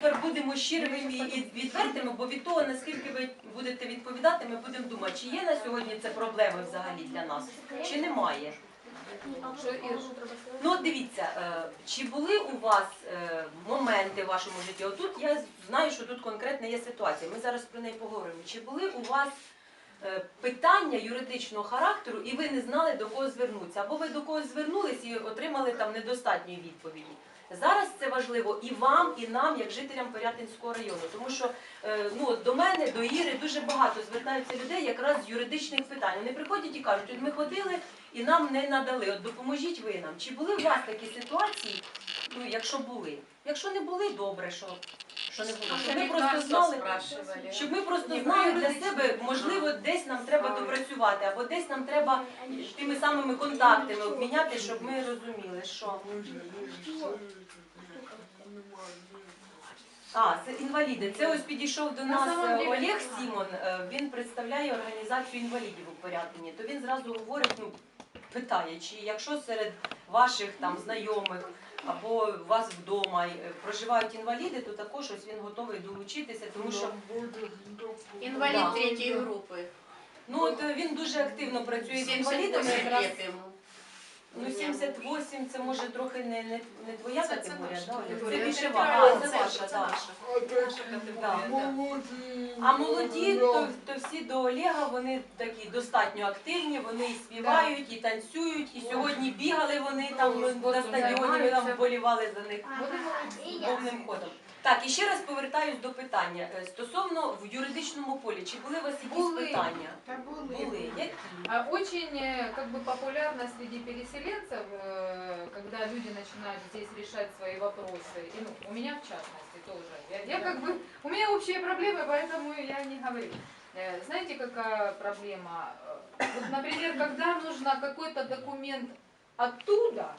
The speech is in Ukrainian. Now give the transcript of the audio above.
Тепер будемо щирими і відвертими, бо від того, наскільки ви будете відповідати, ми будемо думати, чи є на сьогодні це проблеми взагалі для нас, чи немає. Ну от дивіться, е, чи були у вас е, моменти в вашому житті? Отут я знаю, що тут конкретна є ситуація. Ми зараз про неї поговоримо. Чи були у вас питання юридичного характеру, і ви не знали до кого звернутися? Або ви до когось звернулись і отримали там недостатньої відповіді? Зараз це важливо і вам, і нам, як жителям Порятинського району, тому що е, ну до мене, до Іри дуже багато звертаються людей якраз з юридичних питань. Вони приходять і кажуть, ми ходили і нам не надали. От допоможіть ви нам. Чи були у вас такі ситуації? Ну, якщо були. Якщо не були, добре, що, що не було. Щоб ми просто знали, щоб ми просто знали для себе, можливо, десь нам треба допрацювати, або десь нам треба тими самими контактами обміняти, щоб ми розуміли, що. А, це інваліди. Це ось підійшов до нас Олег Сімон. е, Він представляє організацію інвалідів у Порятині. То він зразу говорить, ну питає, чи якщо серед ваших там знайомих або у вас вдома е, проживають інваліди, то також ось він готовий долучитися, тому що Інвалід Да. третьої групи. ну от е, він дуже активно працює з інвалідами. Якраз лет йому. Ну 78 це може трохи не, не, не твоя Це- це категорія, наша да, категорія. це більше ваша. А, це це ваша, це так. наша. Да. А молоді, то, то всі до Олега, вони такі достатньо активні, вони і співають, і танцюють, і сьогодні бігали вони там на стадіоні, ми там вболівали за них повним ходом. Так, і ще раз повертаюсь до питання. Е, Стосовно в юридичному полі, чи були у вас якісь Були. питання? Були. Які? А, Очень э, как бы популярно среди переселенцев, э, когда люди начинают здесь решать свои вопросы. И, ну, у меня в частности тоже. Я, я как бы, у меня общие проблемы, поэтому я не говорю. Э, Знаете, какая проблема? Вот, например, когда нужно какой-то документ оттуда,